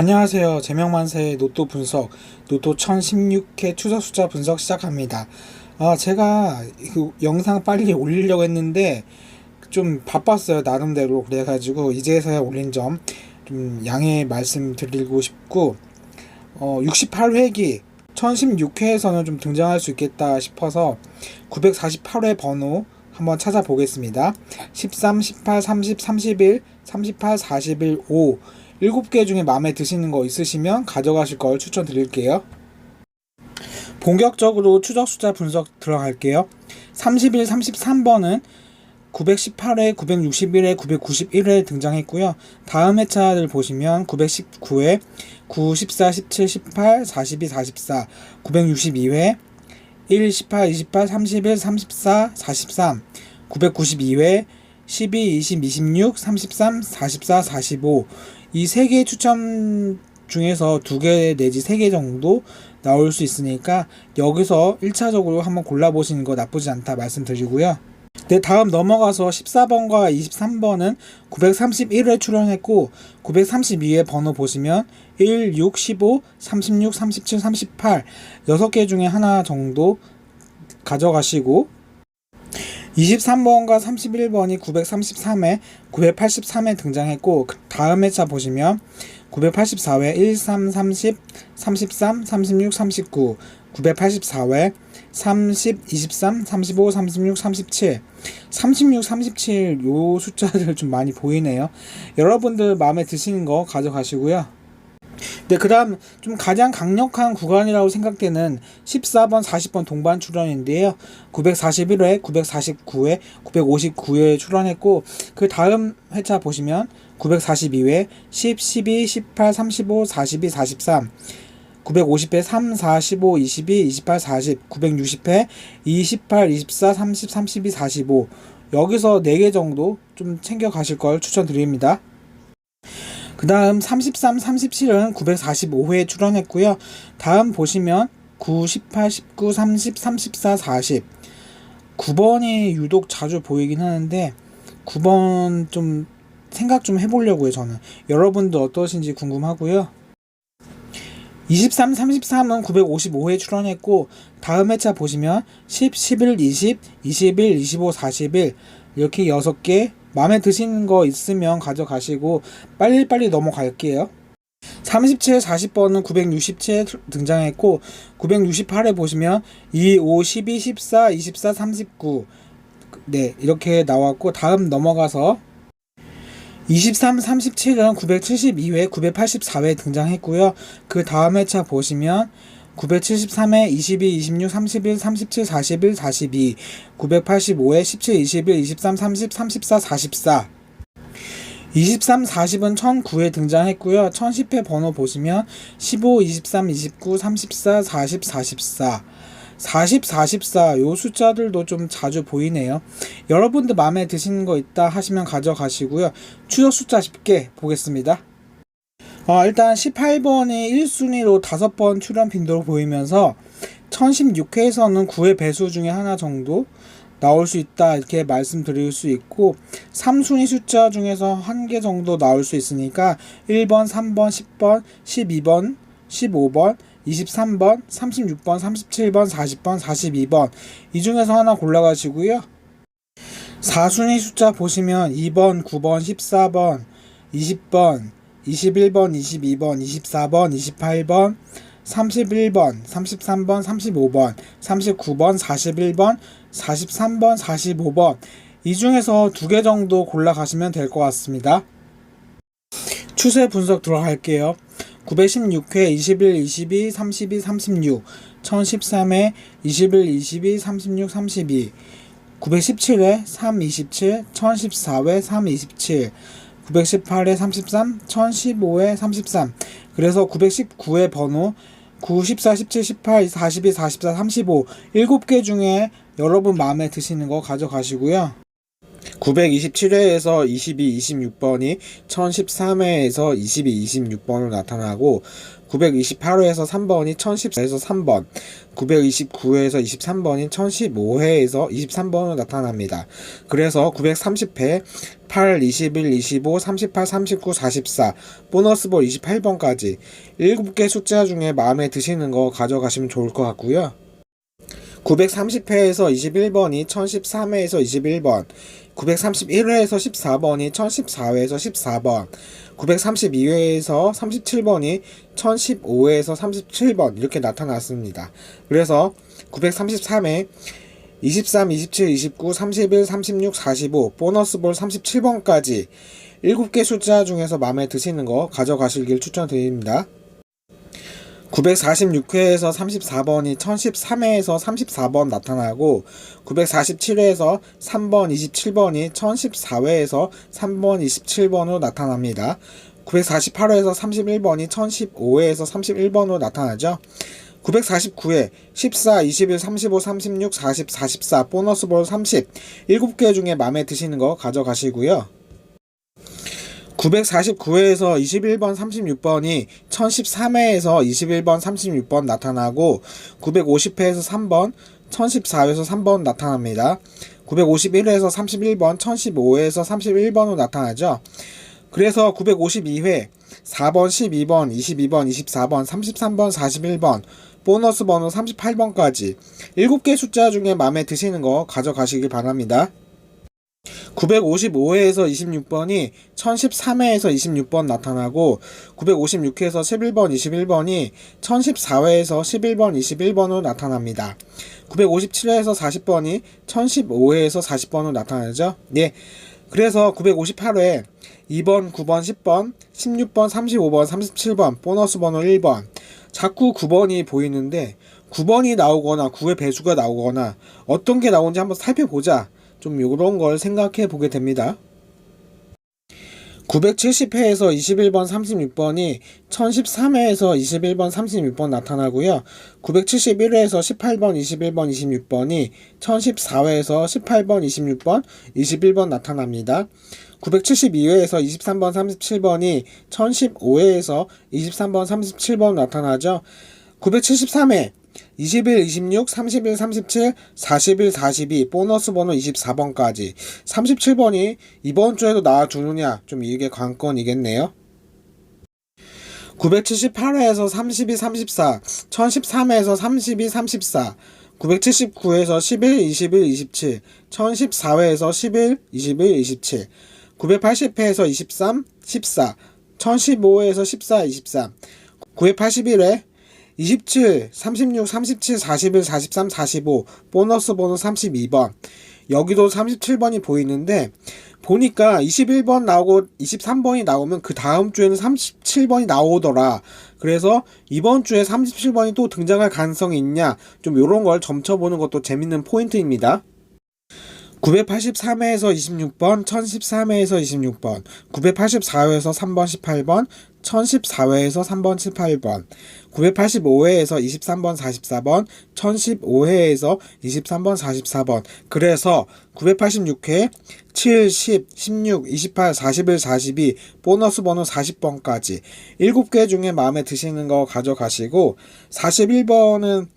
안녕하세요. 제명만세의 노또 분석, 노또 1016회 추적 숫자 분석 시작합니다. 아, 제가 그 영상 빨리 올리려고 했는데 좀 바빴어요. 나름대로. 그래가지고 이제서야 올린 점 좀 양해 말씀드리고 싶고, 어, 68회기 1016회에서는 좀 등장할 수 있겠다 싶어서 948회 번호 한번 찾아보겠습니다. 13, 18, 30, 31, 38, 41, 5 7개 중에 마음에 드시는 거 있으시면 가져가실 걸 추천드릴게요. 본격적으로 추적 숫자 분석 들어갈게요. 31, 33번은 918회, 961회, 991회 등장했고요. 다음 회차를 보시면 919회, 9, 14, 17, 18, 42, 44, 962회, 1, 18, 28, 31, 34, 43, 992회, 12, 20, 26, 33, 44, 45. 이 세 개의 추첨 중에서 두 개 내지 세 개 정도 나올 수 있으니까 여기서 1차적으로 한번 골라보시는 거 나쁘지 않다 말씀드리고요. 네, 다음 넘어가서 14번과 23번은 931회 출연했고 932회 번호 보시면 1, 6, 15, 36, 37, 38 6개 중에 하나 정도 가져가시고 23번과 31번이 933회, 983회 등장했고 그 다음 회차 보시면 984회 1, 3, 30, 33, 36, 39 984회 30, 23, 35, 36, 37 36, 37 요 숫자들 좀 많이 보이네요. 여러분들 마음에 드시는 거 가져가시고요. 네, 그 다음 좀 가장 강력한 구간이라고 생각되는 14번, 40번 동반 출연인데요. 941회, 949회, 959회 출연했고, 그 다음 회차 보시면 942회, 10, 12, 18, 35, 42, 43, 950회 3, 4, 15, 22, 28, 40, 960회 28, 24, 30, 32, 45 여기서 4개 정도 좀 챙겨 가실 걸 추천드립니다. 그 다음 33, 37은 945회에 출연했고요. 다음 보시면 9, 18, 19, 30, 34, 40 9번이 유독 자주 보이긴 하는데 9번 좀 생각 좀 해보려고요 저는. 여러분도 어떠신지 궁금하고요. 23, 33은 955회 출연했고 다음 회차 보시면 10, 11, 20, 21, 25, 41 이렇게 6개 마음에 드시는 거 있으면 가져가시고 빨리빨리 넘어갈게요. 37, 40번은 967에 등장했고 968에 보시면 2, 5, 12, 14, 24, 39 네, 이렇게 나왔고 다음 넘어가서 23, 37은 972회, 984회 등장했고요. 그 다음 회차 보시면 973회, 22, 26, 31, 37, 41, 42, 985회, 17, 21, 23, 30, 34, 44. 23, 40은 1009회 등장했고요. 1010회 번호 보시면 15, 23, 29, 34, 40, 44. 40, 44, 요 숫자들도 좀 자주 보이네요. 여러분들 마음에 드시는 거 있다 하시면 가져가시고요. 추적 숫자 쉽게 보겠습니다. 어, 일단 18번이 1순위로 5번 출연 빈도로 보이면서 1016회에서는 9회 배수 중에 하나 정도 나올 수 있다 이렇게 말씀드릴 수 있고 3순위 숫자 중에서 한 개 정도 나올 수 있으니까 1번, 3번, 10번, 12번, 15번, 23번, 36번, 37번, 40번, 42번 이 중에서 하나 골라가시고요. 4순위 숫자 보시면 2번, 9번, 14번, 20번, 21번, 22번, 24번, 28번, 31번, 33번, 35번, 39번, 41번, 43번, 45번. 이 중에서 두 개 정도 골라 가시면 될 것 같습니다. 추세 분석 들어갈게요. 916회 21, 22, 32, 36 1013회 21, 22, 36, 32 917회 3, 27 1014회 3, 27 918회 33 1015회 33 그래서 919회 번호 9, 14, 17, 18, 42, 44, 35 7개 중에 여러분 마음에 드시는 거 가져가시고요. 927회에서 22, 26번이 1013회에서 22, 26번으로 나타나고 928회에서 3번이 1014에서 3번, 929회에서 23번이 1015회에서 23번으로 나타납니다. 그래서 930회 8, 21, 25, 38, 39, 44, 보너스볼 28번까지 7개 숫자 중에 마음에 드시는 거 가져가시면 좋을 것 같고요. 930회에서 21번이 1013회에서 21번, 931회에서 14번이 1014회에서 14번, 932회에서 37번이 1015회에서 37번 이렇게 나타났습니다. 그래서 933회 23, 27, 29, 31, 36, 45, 보너스 볼 37번까지 7개 숫자 중에서 마음에 드시는 거 가져가시길 추천드립니다. 946회에서 34번이 1013회에서 34번 나타나고 947회에서 3번 27번이 1014회에서 3번 27번으로 나타납니다. 948회에서 31번이 1015회에서 31번으로 나타나죠. 949회 14, 21, 35, 36, 40, 44 보너스 볼 30 7개 중에 마음에 드시는 거 가져가시고요. 949회에서 21번 36번이 1013회에서 21번 36번 나타나고 950회에서 3번 1014회에서 3번 나타납니다. 951회에서 31번 1015회에서 31번으로 나타나죠. 그래서 952회 4번 12번 22번 24번 33번 41번 보너스 번호 38번까지 7개 숫자 중에 마음에 드시는 거 가져가시길 바랍니다. 955회에서 26번이 1013회에서 26번 나타나고 956회에서 11번 21번이 1014회에서 11번 21번으로 나타납니다. 957회에서 40번이 1015회에서 40번으로 나타나죠. 네. 그래서 958회 2번, 9번, 10번, 16번, 35번, 37번, 보너스 번호 1번. 자꾸 9번이 보이는데 9번이 나오거나 9의 배수가 나오거나 어떤 게 나오는지 한번 살펴보자. 좀 요런 걸 생각해 보게 됩니다. 970회에서 21번 36번이 1013회에서 21번 36번 나타나고요. 971회에서 18번 21번 26번이 1014회에서 18번 26번 21번 나타납니다. 972회에서 23번 37번이 1015회에서 23번 37번 나타나죠. 973회 21, 26, 31, 37, 41, 42, 보너스 번호 24번까지 37번이 이번 주에도 나와주느냐 좀 이게 관건이겠네요. 978회에서 32, 34, 1013회에서 32, 34, 979회에서 11, 21, 27, 1014회에서 11, 21, 27, 980회에서 23, 14, 1015회에서 14, 23, 981회 27, 36, 37, 41, 43, 45 보너스 번호 32번 여기도 37번이 보이는데 보니까 21번 나오고 23번이 나오면 그 다음 주에는 37번이 나오더라. 그래서 이번 주에 37번이 또 등장할 가능성이 있냐 좀 이런 걸 점쳐보는 것도 재밌는 포인트입니다. 983회에서 26번, 1013회에서 26번, 984회에서 3번 18번, 1014회에서 3번 18번, 985회에서 23번 44번, 1015회에서 23번 44번. 그래서 986회 7, 10, 16, 28, 41, 42 보너스 번호 40번까지 7개 중에 마음에 드시는 거 가져가시고 41번은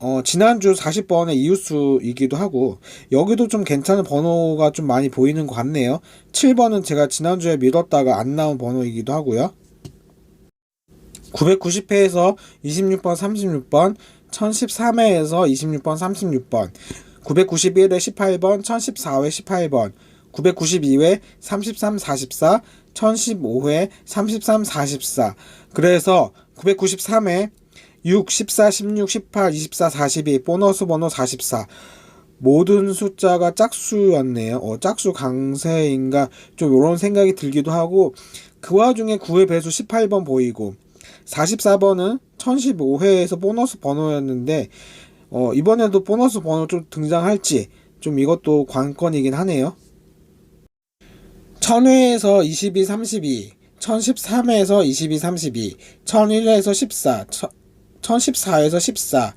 어, 지난주 40번의 이웃수이기도 하고, 여기도 좀 괜찮은 번호가 좀 많이 보이는 것 같네요. 7번은 제가 지난주에 믿었다가 안 나온 번호이기도 하고요. 990회에서 26번, 36번, 1013회에서 26번, 36번, 991회 18번, 1014회 18번, 992회 33, 44, 1015회 33, 44. 그래서 993회 6, 14, 16, 18, 24, 42 보너스 번호 44 모든 숫자가 짝수였네요. 어, 짝수 강세인가 좀 이런 생각이 들기도 하고 그 와중에 9의 배수 18번 보이고 44번은 1015회에서 보너스 번호였는데 어, 이번에도 보너스 번호 좀 등장할지 좀 이것도 관건이긴 하네요. 1000회에서 22, 32, 1013회에서 22, 32, 1001회에서 14, 1014에서 14,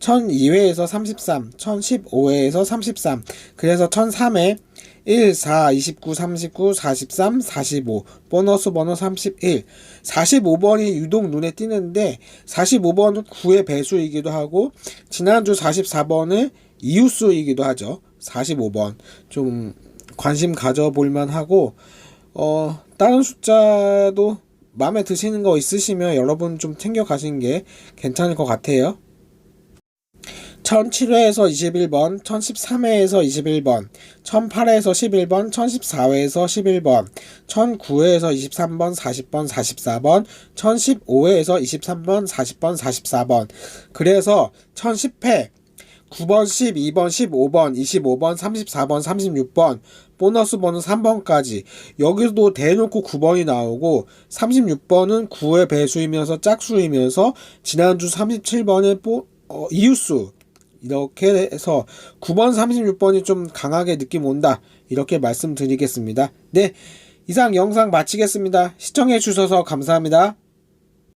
1002회에서 33, 1015회에서 33, 그래서 1003회 1, 4, 29, 39, 43, 45. 보너스 번호 31. 45번이 유독 눈에 띄는데 45번은 9의 배수이기도 하고 지난주 44번은 이웃수이기도 하죠. 45번. 좀 관심 가져볼 만하고 어 다른 숫자도 마음에 드시는 거 있으시면 여러분 좀 챙겨 가시는 게 괜찮을 것 같아요. 1007회에서 21번, 1013회에서 21번, 1008회에서 11번, 1014회에서 11번, 1009회에서 23번, 40번, 44번, 1015회에서 23번, 40번, 44번. 그래서 1010회 9번, 12번, 15번, 25번, 34번, 36번, 보너스 번호 3번까지. 여기서도 대놓고 9번이 나오고, 36번은 9의 배수이면서 짝수이면서, 지난주 37번의 뽀, 어, 이웃수. 이렇게 해서 9번, 36번이 좀 강하게 느낌 온다. 이렇게 말씀드리겠습니다. 네. 이상 영상 마치겠습니다. 시청해 주셔서 감사합니다.